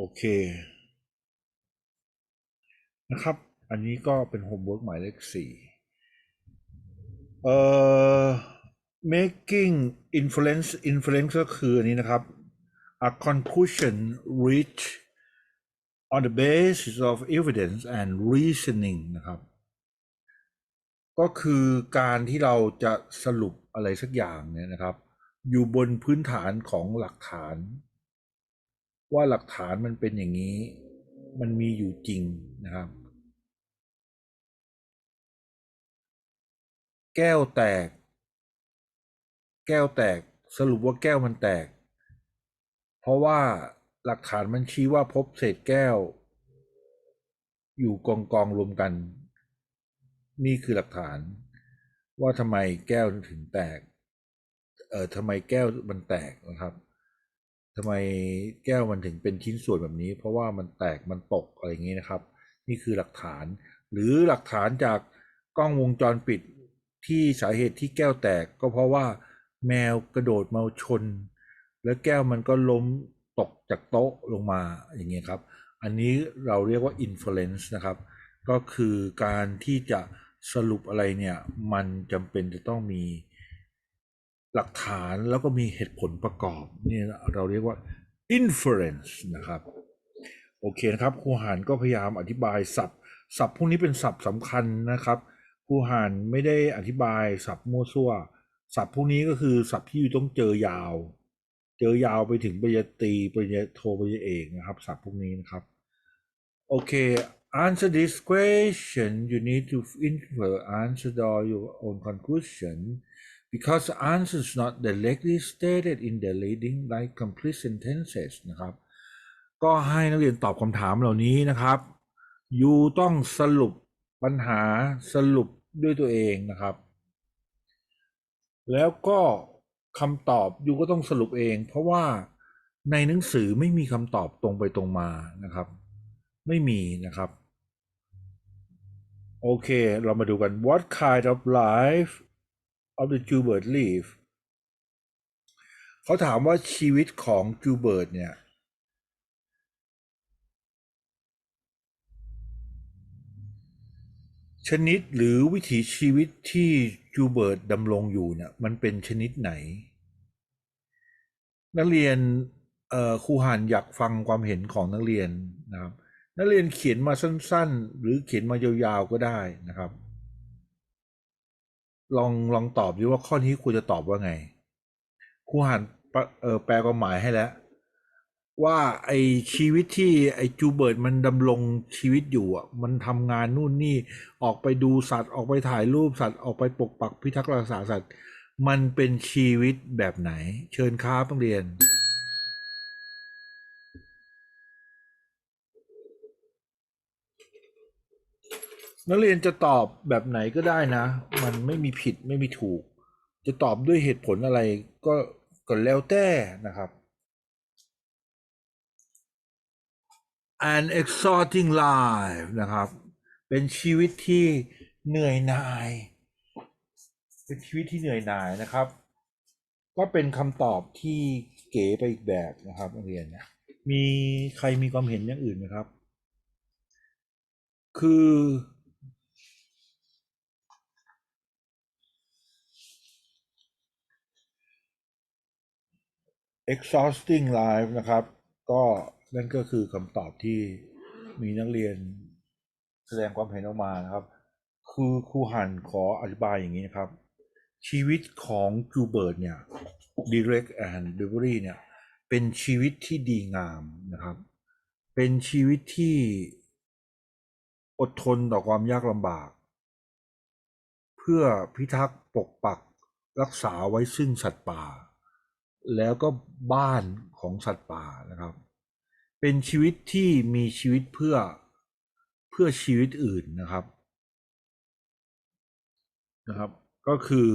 โอเค นะครับ อันนี้ก็เป็นโฮมเวิร์กหมายเลขสี่เอ่อ making inference inference ก็คืออันนี้นะครับ a conclusion reach on the basis of evidence and reasoning นะครับ ก็คือการที่เราจะสรุปอะไรสักอย่างเนี่ยนะครับ อยู่บนพื้นฐานของหลักฐาน ว่าหลักฐานมันเป็นอย่างนี้ มันมีอยู่จริงนะครับ แก้วแตก แก้วแตกสรุปว่าแก้วมันแตก เพราะว่าหลักฐานมันชี้ว่าพบเศษแก้ว อยู่กองกองรวมกัน นี่คือหลักฐานว่าทำไมแก้วถึงแตก เออทำไมแก้วมันแตกนะครับ ทำไมแก้วมันถึงเป็นชิ้นส่วนแบบนี้ เพราะว่ามันแตกมันตกอะไรอย่างนี้นะครับ นี่คือหลักฐาน หรือหลักฐานจากกล้องวงจรปิดที่สาเหตุที่แก้วแตกก็เพราะว่าแมวกระโดดมาชน แล้วแก้วมันก็ล้มตกจากโต๊ะลงมาอย่างเงี้ยครับ อันนี้เราเรียกว่า inference นะครับ ก็คือการที่จะสรุปอะไรเนี่ย มันจำเป็นจะต้องมี หลักฐานแล้วก็มีเหตุผลประกอบนี่เราเรียกว่า inference นะครับ โอเคนะครับครูหานก็พยายามอธิบายศัพท์ศัพท์พวกนี้เป็นศัพท์สำคัญนะครับครูหานไม่ได้อธิบายศัพท์มั่วซั่วศัพท์พวกนี้ก็คือศัพท์ที่อยู่ต้องเจอยาว เจอยาวไปถึงปริญญาตรีปริญญาโทปริญญาเอกนะครับศัพท์พวกนี้นะครับโอเค answer this question you need to infer answer your own conclusion because the answer is not directly stated in the leading like complete sentences นะครับ ก็ให้นักเรียนตอบคำถามเหล่านี้นะครับยูต้องสรุปปัญหาสรุปด้วยตัวเองนะครับ แล้วก็คำตอบยูก็ต้องสรุปเอง เพราะว่าในหนังสือไม่มีคำตอบตรงไปตรงมานะครับ ไม่มีนะครับโอเค เรามาดูกัน what kind of life of the Gilbert live เขาถามว่าชีวิตของจูเบิร์ตเนี่ย ชนิดหรือวิถีชีวิตที่จูเบิร์ตดำรงอยู่เนี่ยมันเป็นชนิดไหน นักเรียนครูหันอยากฟังความเห็นของนักเรียนนะครับนักเรียนเขียนมาสั้นๆ หรือเขียนมายาวๆก็ได้นะครับ ลองลองตอบดูว่าข้อนี้ครูจะตอบว่าไงครูหันเออแปลความหมายให้แล้ว ว่าไอชีวิตที่ไอจูเบิร์ตมันดำรงชีวิตอยู่อะมันทำงานนู่นนี่ออกไปดูสัตว์ออกไปถ่ายรูปสัตว์ออกไปปกปักพิทักษ์รักษาสัตว์ มันเป็นชีวิตแบบไหน เชิญครับต้องเรียน นักเรียนจะตอบแบบไหนก็ได้นะ มันไม่มีผิดไม่มีถูก จะตอบด้วยเหตุผลอะไรก็ก็แล้วแต่นะครับ an exhausting life นะครับ เป็นชีวิตที่เหนื่อยหน่าย เป็นชีวิตที่เหนื่อยหน่ายนะครับ ก็เป็นคำตอบที่เก๋ไปอีกแบบนะครับนักเรียนนะมีใครมีความเห็นอย่างอื่นไหมครับ คือ exhausting life นะครับ ก็นั่นก็คือคำตอบที่มีนักเรียนแสดงความเห็นออกมานะครับ คือครูหันขออธิบายอย่างนี้นะครับ ชีวิตของจูเบิร์ตเนี่ย direct and delivery เนี่ยเป็นชีวิตที่ดีงามนะครับ เป็นชีวิตที่อดทนต่อความยากลำบาก เพื่อพิทักษ์ปกปักรักษาไว้ซึ่งสัตว์ป่า แล้วก็บ้านของสัตว์ป่านะครับ เป็นชีวิตที่มีชีวิตเพื่อเพื่อชีวิตอื่นนะครับนะครับ ก็คือ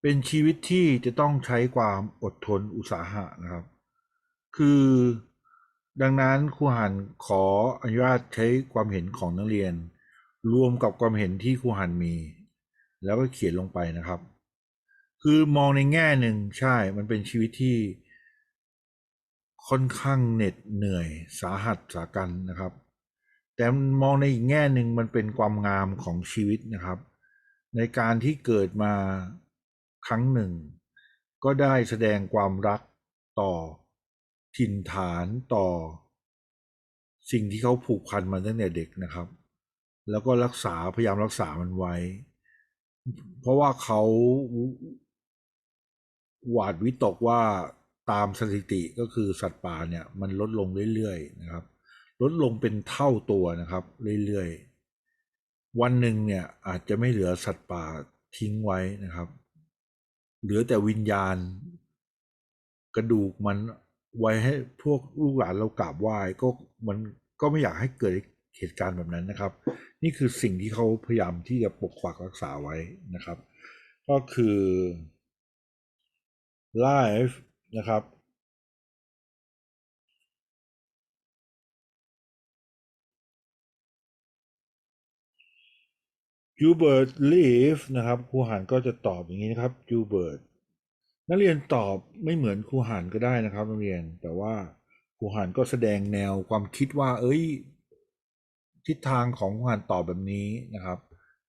เป็นชีวิตที่จะต้องใช้ความอดทนอุตสาหะนะครับ คือดังนั้นครูหันขออนุญาตใช้ความเห็นของนักเรียน รวมกับความเห็นที่ครูหันมี แล้วก็เขียนลงไปนะครับ คือมองในแง่หนึ่งใช่ มันเป็นชีวิตที่ค่อนข้างเหน็ดเหนื่อยสาหัสสากันนะครับ แต่มองในอีกแง่หนึ่งมันเป็นความงามของชีวิตนะครับ ในการที่เกิดมาครั้งหนึ่ง ก็ได้แสดงความรักต่อถิ่นฐานต่อ สิ่งที่เขาผูกพันมาตั้งแต่เด็กนะครับ แล้วก็รักษาพยายามรักษามันไว้ เพราะว่าเขา หวาดวิตกว่าตามสถิติก็คือสัตว์ป่าเนี่ยมันลดลงเรื่อยๆนะครับ ลดลงเป็นเท่าตัวนะครับ เรื่อยๆ วันหนึ่งเนี่ยอาจจะไม่เหลือสัตว์ป่าทิ้งไว้นะครับ เหลือแต่วิญญาณ กระดูกมันไว้ให้พวกลูกหลานเรากราบไหว้ก็มันก็ไม่อยากให้เกิดเหตุการณ์แบบนั้นนะครับ นี่คือสิ่งที่เขาพยายามที่จะปกปักรักษาไว้นะครับ ก็คือ life นะครับ Gilbert Leaf นะครับครูหานก็จะตอบอย่างนี้นะครับ Gilbert นักเรียนตอบไม่เหมือนครูหานก็ได้นะครับนักเรียนแต่ว่าครูหานก็แสดงแนวความคิดว่า เอ้ย ทิศทางของครูหานตอบแบบนี้นะครับ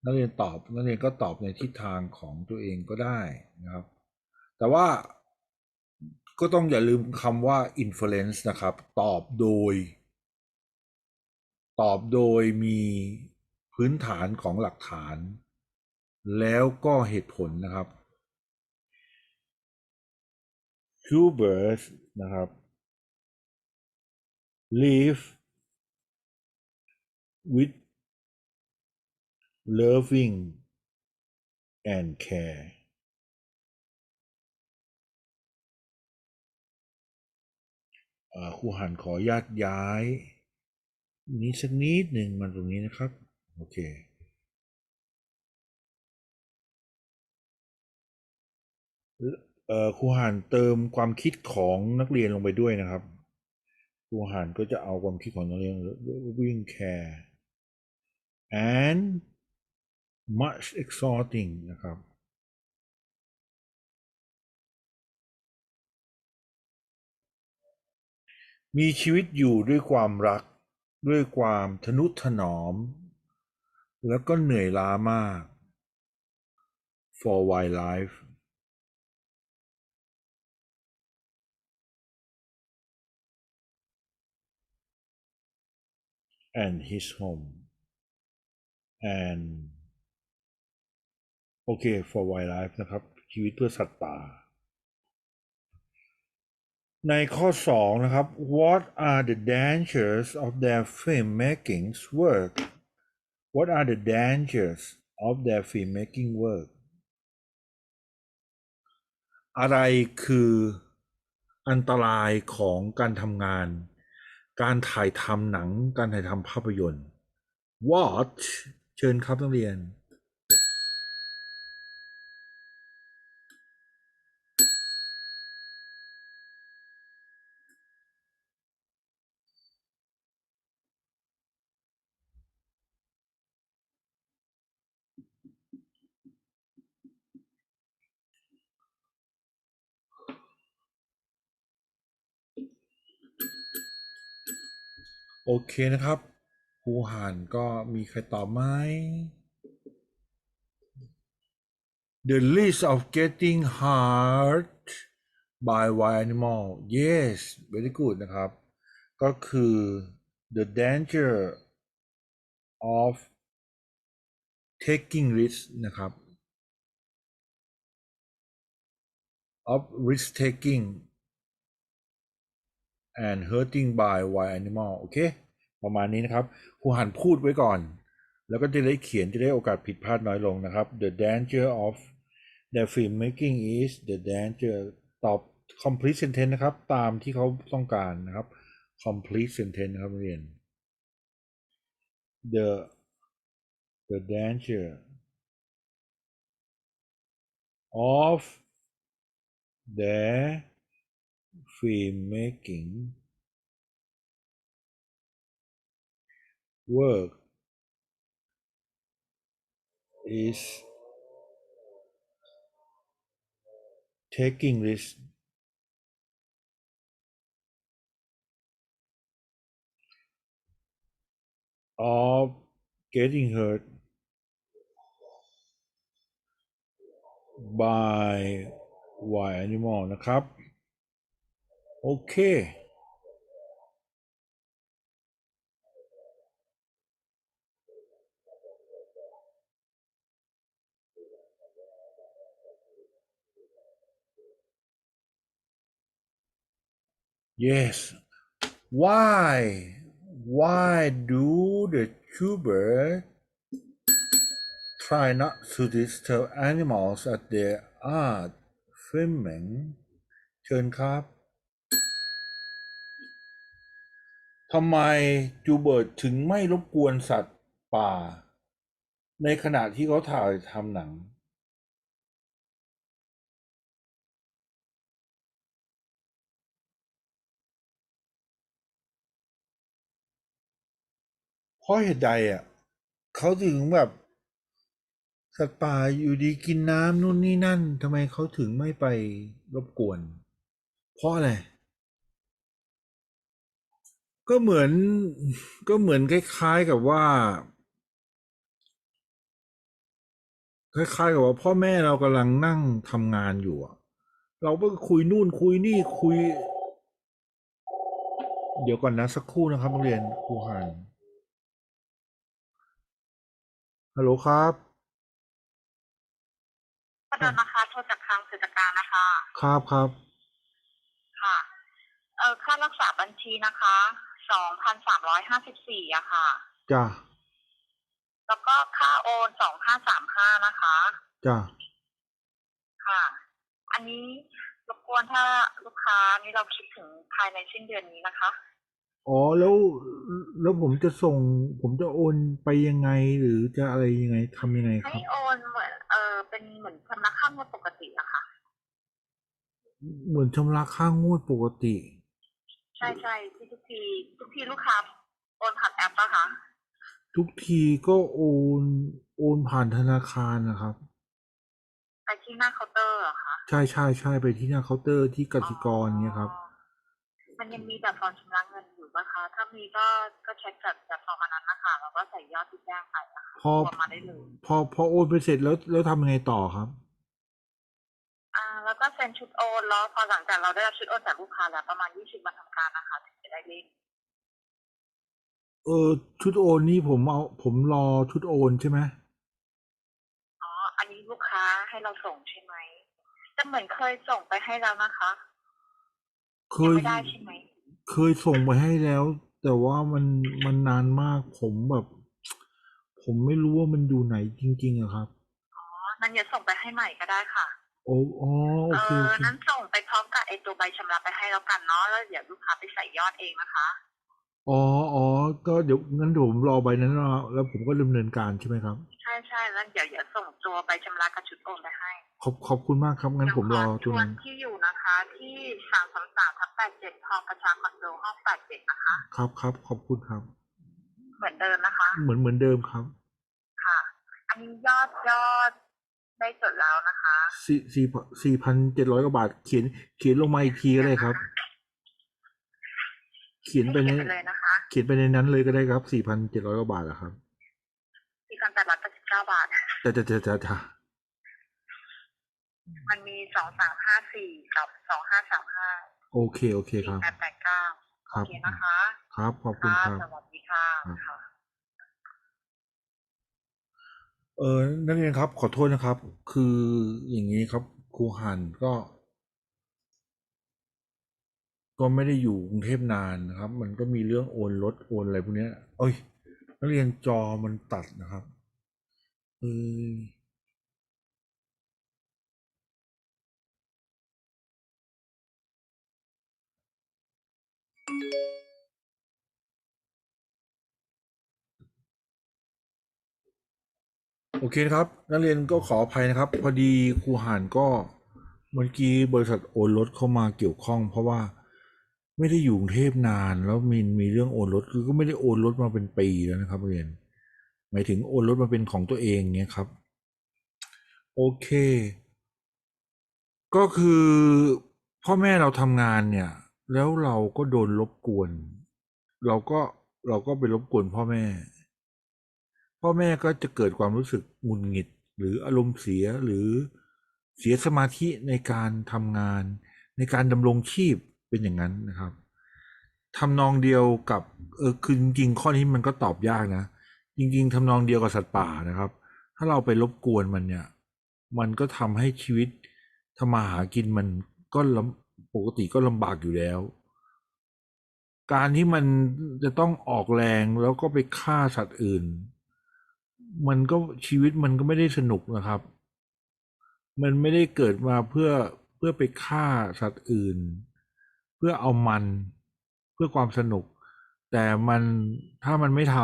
นักเรียนตอบนักเรียนก็ตอบในทิศทางของตัวเองก็ได้นะครับ แต่ว่า ก็ต้องอย่าลืมคำว่า inference นะครับ ตอบโดย ตอบโดยมีพื้นฐานของหลักฐาน แล้วก็เหตุผลนะครับ Hubert นะครับ live with loving and care ครูหันขออนุญาตย้าย นี้สักนิดหนึ่งมาตรงนี้นะครับ โอเค ครูหานเติมความคิดของนักเรียนลงไปด้วยนะครับ ครูหานก็จะเอาความคิดของนักเรียนวิ่ง care and much exhorting นะครับ มีชีวิตอยู่ด้วยความรัก ด้วยความทนุถนอม แล้วก็เหนื่อยล้ามาก for wildlife and his home and โอเค for wildlife นะครับ ชีวิตเพื่อสัตว์ป่า ในข้อ 2 นะครับ What are the dangers of their filmmaking work What are the dangers of their filmmaking work อะไรคืออันตรายของการทำงาน การถ่ายทำหนัง การถ่ายทำภาพยนตร์ What เชิญครับนักเรียน โอเคนะครับครูหานก็มีใครตอบไหม The list of getting hurt by wild animal yes very good นะครับ ก็คือ the danger of taking risk นะครับ of risk taking and hurting by wild animal โอเค ประมาณนี้นะครับครูหันพูดไว้ก่อน แล้วก็จะได้เขียนจะได้โอกาสผิดพลาดน้อยลงนะครับ the danger of the filmmaking is the danger ตอบ complete sentence นะครับ ตามที่เขาต้องการนะครับ complete sentence นะครับเรียน the the danger of their filmmaking work is taking this of getting hurt by wild animal นะครับ? โอเค Yes. Why? Why do the tuber try not to disturb animals as they are filming? เชิญครับ ทำไมจูเบิร์ตถึงไม่รบกวนสัตว์ป่า ในขณะที่เขาถ่ายทำหนัง เพราะเหตุใดอะเขาถึงแบบ สัตว์ป่าอยู่ดีกินน้ำนู่นนี่นั่นทำไมเขาถึงไม่ไปรบกวน เพราะอะไร ก็เหมือนก็เหมือนคล้ายๆกับว่า คล้ายๆกับว่าพ่อแม่เรากำลังนั่งทำงานอยู่อะเราก็คุยนู่นคุยนี่คุย เดี๋ยวก่อนนะสักครู่นะครับนักเรียนครูหานฮัลโหลครับขอโทษนะคะโทษจากทางกิจการนะคะ ครับครับค่ะ เอ่อค่ารักษาบัญชีนะคะ สองพันสามร้อยห้าสิบสี่อะค่ะ จ้าแล้วก็ค่าโอนสองห้าสามห้านะคะ จ้าค่ะ อันนี้รบกวนถ้าลูกค้านี่เราคิดถึงภายในสิ้นเดือนนี้นะคะ อ๋อแล้วแล้วผมจะส่ง ผมจะโอนไปยังไงหรือจะอะไรยังไงทำยังไงคให้รับ โอนเหมือนเออเป็นเหมือนชำระค่างวดปกติอะค่ะ เหมือนชำระค่างวดปกติ ใช่ใช่ที่ทุกทีทุกทีลูกค้าโอนผ่านแอปปะคะทุกทีก็โอนโอนผ่านธนาคารนะครับ ไปที่หน้าเคาน์เตอร์เหรอะคะใช่ใช่ใช่ไปที่หน้าเคาน์เตอร์ที่กสิกรเนี่ยครับอ๋อมันยังมีแบบฟอร์มชำระเงินอยู่ปะคะ ถ้ามีก็ก็เช็คจากแบบฟอร์มอันนั้นนะคะแล้วก็ใส่ยอดที่แจ้งไปนะคะพอรวมมาได้เลย พอพอโอนไปเสร็จแล้วแล้วทำยังไงต่อครับ อ่าแล้วก็เซ็นชุดโอนแล้วพอหลังจากเราได้รับชุดโอนจากลูกค้าแล้วประมาณ20วันทำการนะคะถึงจะได้เลขเออชุดโอนนี่ผมเอาผมรอชุดโอนใช่ไหมอ๋ออันนี้ลูกค้าให้เราส่งใช่ไหมแต่เหมือนเคยส่งไปให้แล้วนะคะเคยังยไม่ได้ใช่ไหมเคยส่งไปให้แล้ว แต่ว่ามันมันนานมากผมแบบ ผมไม่รู้ว่ามันอยู่ไหนจริงๆอะครับ อ๋อนั้นอย่าส่งไปให้ใหม่ก็ได้ค่ะ โอ้อ๋อโอเอเคอโอเคนั้นส่งไปพร้อมกับไอตัวใบชำระไปให้แล้วกันเนาะแล้วเดี๋ยวลูกค้าไปใส่ยอดเองนะคะ อ๋ออ๋อก็เดี๋ยวงั้นเดี๋ยวผมรอใบนั้นรอแล้วผมก็ดำเนินการใช่ไหมครับ ใช่ใช่แล้วเดี๋ยวอย่าส่งตัวใบชำระกับชุดโอนไปให้ขอบขอบคุณมากครับงั้นผมรอเดี๋ยวขตัวทวนั้นนที่อยู่นะคะ ที่สามสามสามทับแปดเจ็ดทองประชาคอนโดห้องแปดเจ็ดนะคะ ครับครับขอบคุณครับ เหมือนเดิมนะคะ เหมือนเหมือนเดิมครับ ค่ะ อันนี้ยอดยอด ได้จดแล้วนะคะสี่สี่สี่พันเจ็ดร้อยกว่าบาท เขียนเขียนลงมาอีกทีก็ได้ครับ เขียนไปให้ในเขียนไปเลยนะคะ เขียนไปในนั้นเลยก็ได้ครับสี่พันเจ็ดร้อยกว่าบาทอะครับที่กันแปดร้อยแปดสิบเก้าบาทจะจะจะจะจะมันมีสองสามห้าสี่กับสองห้าสามห้าโอเคโอเคคสี่รับแปดแปดเก้าคโอรับเคนะคะ ครับขอบคุณค่ะครับสวัสดีค่ะ ครับ ค่ะ เออนักเรียนครับ ขอโทษนะครับ คืออย่างนี้ครับ ครูหันก็ ก็ไม่ได้อยู่กรุงเทพนานนะครับ มันก็มีเรื่องโอนรถโอนอะไรพวกนี้เอ้ย นักเรียนจอมันตัดนะครับเออ โอเคนะครับ นักเรียนก็ขออภัยนะครับ พอดีครูหานก็เมื่อกี้บริษัทโอนรถเข้ามาเกี่ยวข้อง เพราะว่าไม่ได้อยู่กรุงเทพนาน แล้วมีมีเรื่องโอนรถคือก็ไม่ได้โอนรถมาเป็นปีแล้วนะครับเรียน หมายถึงโอนรถมาเป็นของตัวเองเนี้ยครับ โอเค ก็คือพ่อแม่เราทำงานเนี่ย แล้วเราก็โดนรบกวน เราก็เราก็ไปรบกวนพ่อแม่ พ่อแม่ก็จะเกิดความรู้สึกหงุดหงิด หรืออารมณ์เสียหรือเสียสมาธิในการทำงาน ในการดำรงชีพเป็นอย่างนั้นนะครับทำนองเดียวกับเออคือจริงๆข้อนี้มันก็ตอบยากนะ จริง ๆทำนองเดียวกับสัตว์ป่านะครับ ถ้าเราไปรบกวนมันเนี่ย มันก็ทำให้ชีวิตทำมาหากินมันก็ลำปกติก็ลำบากอยู่แล้ว การที่มันจะต้องออกแรงแล้วก็ไปฆ่าสัตว์อื่น มันก็ชีวิตมันก็ไม่ได้สนุกนะครับ มันไม่ได้เกิดมาเพื่อเพื่อไปฆ่าสัตว์อื่น เพื่อเอามันเพื่อความสนุก แต่มันถ้ามันไม่ท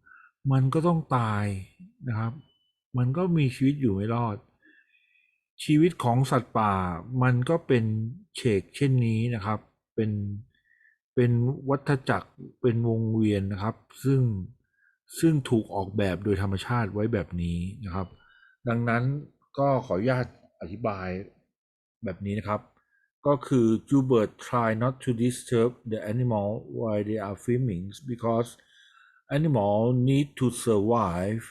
ำมันก็ต้องตายนะครับ มันก็มีชีวิตอยู่ไม่รอด ชีวิตของสัตว์ป่ามันก็เป็นเฉกเช่นนี้นะครับ เป็นเป็นวัฏจักรเป็นวงเวียนนะครับ ซึ่ง ซึ่งถูกออกแบบโดยธรรมชาติไว้แบบนี้นะครับ ดังนั้นก็ขออนุญาตอธิบายแบบนี้นะครับ ก็คือ Gilbert try not to disturb the animal while they are feeding because animal need to survive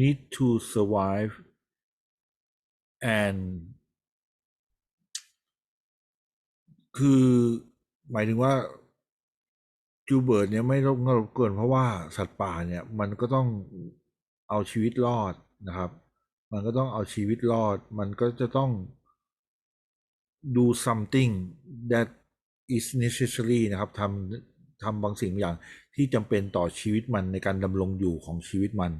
need to survive and คือหมายถึงว่า จูเบิร์ตเนี่ยไม่รบกวนรบกวนเพราะว่าสัตว์ป่าเนี่ยมันก็ต้องเอาชีวิตรอดนะครับ มันก็ต้องเอาชีวิตรอด มันก็จะต้อง do something that is necessary นะครับทำทำบางสิ่งบางอย่างที่จำเป็นต่อชีวิตมันในการดำรงอยู่ของชีวิตมัน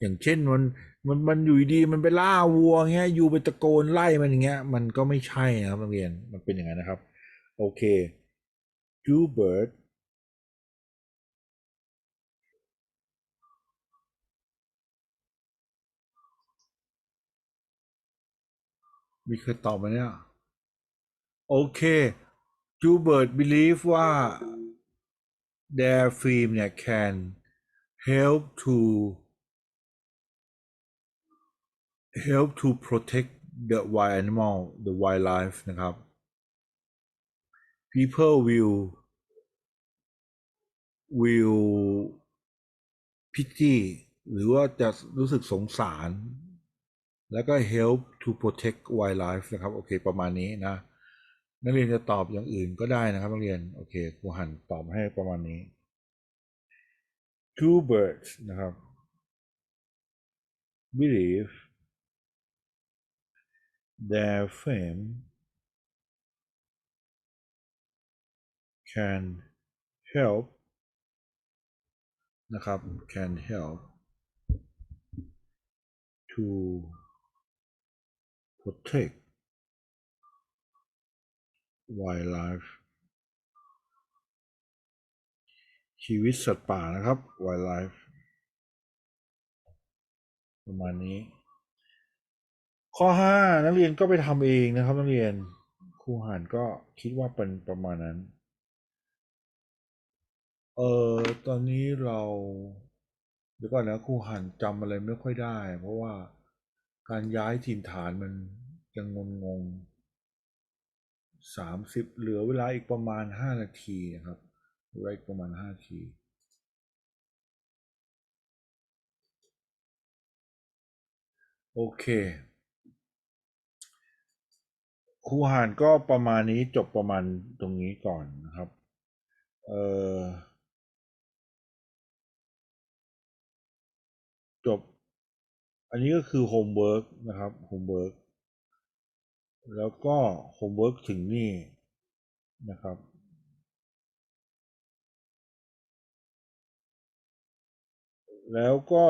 อย่างเช่นมันมันมันอยู่ดีมันไปล่าวัวเงี้ยอยู่ไปตะโกนไล่มันอย่างเงี้ยมันก็ไม่ใช่นะครับนักเรียนมันเป็นอย่างนั้นนะครับโอเค Gilbert มีใครตอบไหมเนี่ย โอเค Gilbert believe ว่า their film เนี่ย can help to help to protect the wild animal the wildlife นะครับ people will will pity หรือว่าจะรู้สึกสงสาร แล้วก็ help to protect wildlife นะครับโอเคประมาณนี้นะนักเรียนจะตอบอย่างอื่นก็ได้นะครับนักเรียนโอเคครูหันตอบให้ประมาณนี้ two birds นะครับ believe their fame can help นะครับ can help to protect wildlife ชีวิตสัตว์ป่านะครับ wildlife ประมาณนี้ ข้อห้านักเรียนก็ไปทำเองนะครับ นักเรียนครูหานก็คิดว่าเป็นประมาณนั้น เออตอนนี้เรา เดี๋ยวก่อนนะครูหันจำอะไรไม่ค่อยได้ เพราะว่า การย้ายถิ่นฐานมันยังงงงสามสิบเหลือเวลาอีกประมาณห้านาทีนะครับเหลืออีกประมาณห้านาทีโอเคครูหานก็ประมาณนี้จบประมาณตรงนี้ก่อนนะครับเออจบ อันนี้ก็คือโฮมเวิร์กนะครับโฮมเวิร์กแล้วก็โฮมเวิร์กถึงนี่นะครับ แล้วก็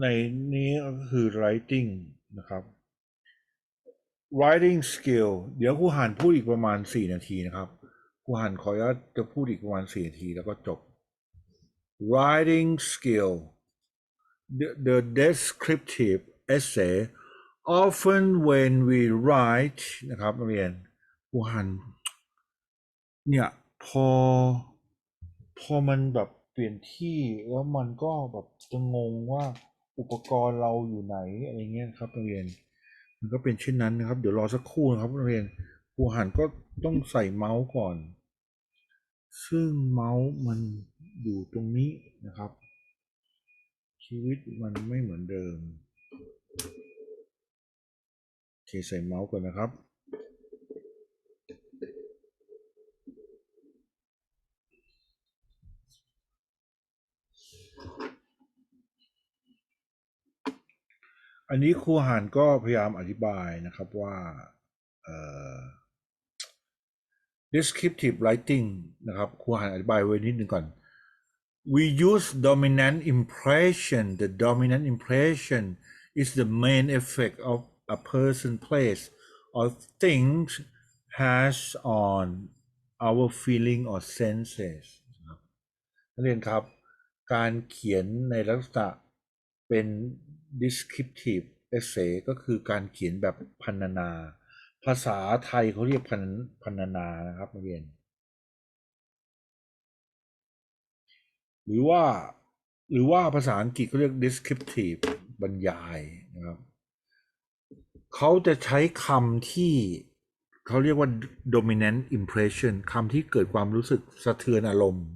ในนี้ก็คือ writing นะครับ writing skill เดี๋ยวครูหันพูดอีกประมาณ 4 นาทีนะครับครูหันขออนุญาตจะพูดอีกประมาณ 4 นาทีแล้วก็จบ writing skill the, the descriptive essay often when we write นะครับนักเรียนครูหันเนี่ยพอ พอมันแบบเปลี่ยนที่แล้วมันก็แบบจะงงว่าอุปกรณ์เราอยู่ไหนอะไรเงี้ยครับนักเรียน มันก็เป็นเช่นนั้นนะครับ เดี๋ยวรอสักครู่นะครับนักเรียนครูหันก็ต้องใส่เมาส์ก่อน ซึ่งเมาส์มันอยู่ตรงนี้นะครับ ชีวิตมันไม่เหมือนเดิม โอเคใส่เมาส์ก่อนนะครับอันนี้ครูหานก็พยายามอธิบายนะครับว่า descriptive writing นะครับครูหานอธิบายไว้นิดนึงก่อน we use dominant impression the dominant impression is the main effect of a person place or things has on our feeling or senses นักเรียนครับ การเขียนในลักษณะเป็น descriptive essay ก็คือการเขียนแบบพรรณนา ภาษาไทยเขาเรียกพรรณนานะครับนักเรียน หรือว่าหรือว่าภาษาอังกฤษเขาเรียก descriptive บรรยายนะครับเขาจะใช้คำที่เขาเรียกว่า dominant impression คำที่เกิดความรู้สึกสะเทือนอารมณ์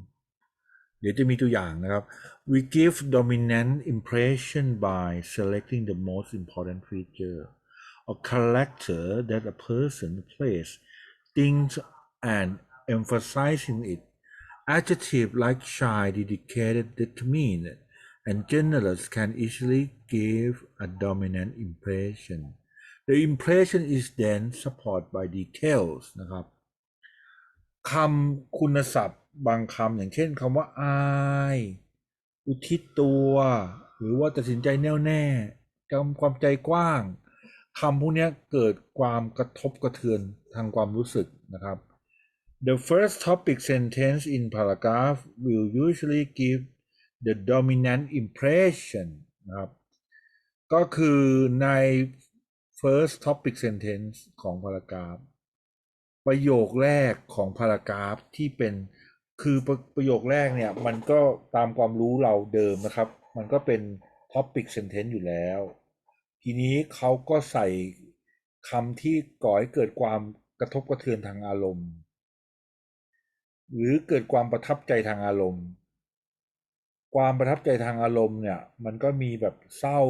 เดี๋ยวจะมีตัวอย่างนะครับ we give dominant impression by selecting the most important feature or character that a person place thinks and emphasizing it adjective like shy dedicated determined and generous can easily give a dominant impression the impression is then supported by details นะครับคำคุณศัพท์บางคำอย่างเช่นคำว่าอาย อุทิศตัว หรือว่าตัดสินใจแน่วแน่กำความใจกว้างคำพวกนี้เกิดความกระทบกระเทือนทางความรู้สึกนะครับ The first topic sentence in paragraph will usually give the dominant impression นะครับก็คือใน first topic sentence ของ paragraph ประโยคแรกของพารากราฟที่เป็นคือประประโยคแรกเนี่ยมันก็ตามความรู้เราเดิมนะครับ มันก็เป็น topic sentence อยู่แล้ว ทีนี้เขาก็ใส่คำที่ก่อให้เกิดความกระทบกระเทือนทางอารมณ์ หรือเกิดความประทับใจทางอารมณ์ ความประทับใจทางอารมณ์เนี่ย มันก็มีแบบเศร้า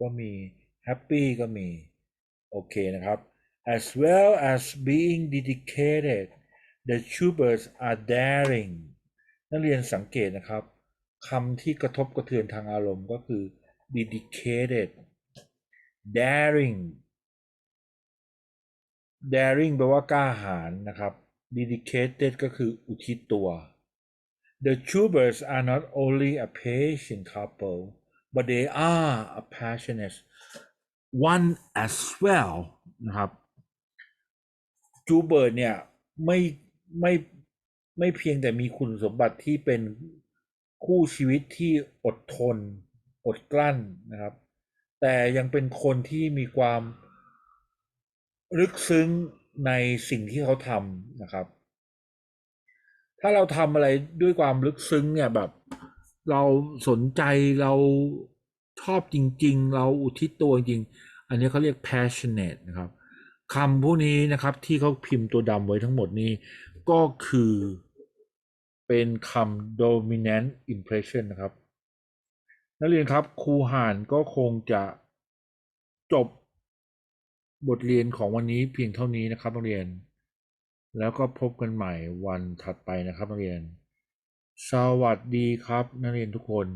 ก็มีแฮปปี้ก็มี โอเคนะครับ as well as being dedicated the Schuberts are daring นักเรียนสังเกตนะครับคำที่กระทบกระเทือนทางอารมณ์ก็คือ dedicated daring daring แปลว่ากล้าหาญนะครับ dedicated ก็คืออุทิศตัว The Schubers are not only a patient couple but they are a passionate one as well นะครับจูเบิร์ตเนี่ยไม่ไม่ไม่เพียงแต่มีคุณสมบัติที่เป็นคู่ชีวิตที่อดทน อดกลั้นนะครับ แต่ยังเป็นคนที่มีความลึกซึ้ง ในสิ่งที่เขาทำนะครับ ถ้าเราทำอะไรด้วยความลึกซึ้งเนี่ยแบบ เราสนใจเราชอบจริง ๆ เราอุทิศตัวจริง อันนี้เขาเรียก passionate นะครับคำพวกนี้นะครับที่เขาพิมพ์ตัวดำไว้ทั้งหมดนี้ ก็คือเป็นคำ dominant impression นะครับ นักเรียนครับครูห่านก็คงจะจบ บทเรียนของวันนี้เพียงเท่านี้นะครับนักเรียน แล้วก็พบกันใหม่วันถัดไปนะครับนักเรียน สวัสดีครับนักเรียนทุกคน